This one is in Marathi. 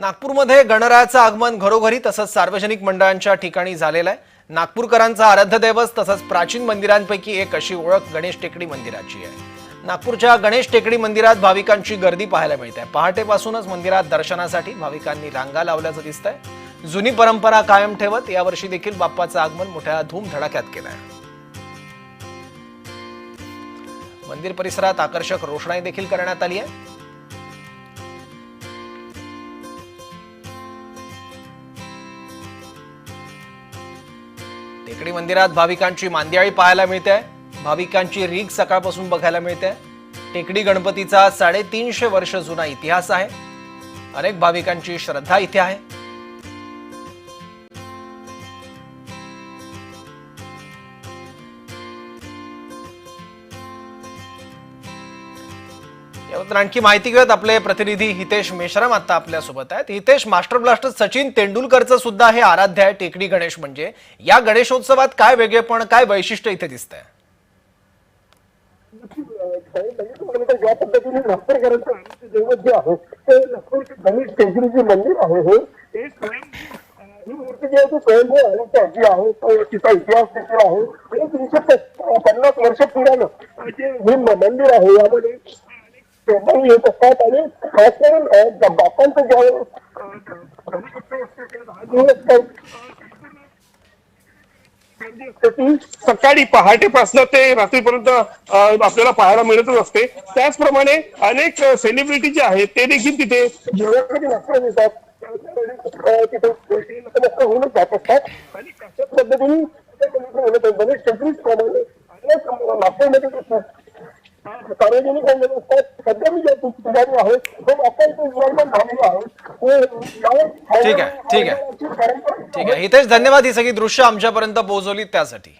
नागपूरमध्ये गणरायाचं आगमन घरोघरी तसंच सार्वजनिक मंडळांच्या ठिकाणी झालेलं आहे. नागपूरकरांचा आराध्य दैवत तसंच प्राचीन मंदिरांपैकी एक अशी ओळख गणेश टेकडी मंदिराची आहे. नागपूरच्या गणेश टेकडी मंदिरात भाविकांची गर्दी पाहायला मिळते पहाटेपासूनच मंदिरात दर्शनासाठी भाविकांनी रांगा लावल्याचं दिसतंय. जुनी परंपरा कायम ठेवत यावर्षी देखील बाप्पाचं आगमन मोठ्या धूम धडाक्यात केलं आहे. मंदिर परिसरात आकर्षक रोषणाई देखील करण्यात आली आहे. टेकडी मंदिरात भाविकांची मांदियाळी पाहायला मिळते. भाविकांची रीग सकाळपासून बघायला मिळते. टेकडी गणपतीचा साडेतीनशे वर्ष जुना इतिहास आहे. अनेक भाविकांची श्रद्धा इथे आहे. याबद्दल आणखी माहिती घेऊयात. आपले प्रतिनिधी हितेश मेश्राम आता आपल्यासोबत आहेत. हितेश मास्टर ब्लास्टर सचिन तेंडुलकरचं सुद्धा हे आराध्य आहे. टेकडी गणेश म्हणजे. या गणेशोत्सवात काय वेगळेपण काय वैशिष्ट्य इथे दिसतंय? त्यानंतर ज्या पद्धतीने नागपूरकरांचं आराध्य दैवत जे आहे ते नागपूरचे गणेश टेकडी जे मंदिर आहे हे ही मूर्ती जी आहे ती स्वयंभू आहे जी आहे तो तिचा इतिहास देखील आहे आणि तीनशे पन्नास वर्ष पुराणं. जे हे म- मंदिर आहे यामध्ये अनेक येत असतात आणि खास करून बापांचं जे सकाळी पहाटेपासून ते रात्रीपर्यंत आपल्याला पाहायला मिळतच असते. त्याचप्रमाणे अनेक सेलिब्रिटी जे आहेत ते देखील तिथे जेवणासाठी येतात तिथे होऊनच जात असतात आणि पद्धतीने प्रमाणे नागपूरमध्ये सार्वजनिक असतात. सध्या मी ज्या ठिकाणी आहे तो आता इथे निर्माण झालेला आहे. ठीक आहे, ठीक आहे. ठीक आहे. हितेश धन्यवाद. ही सगळी दृश्य आमच्यापर्यंत पोहोचवली त्यासाठी.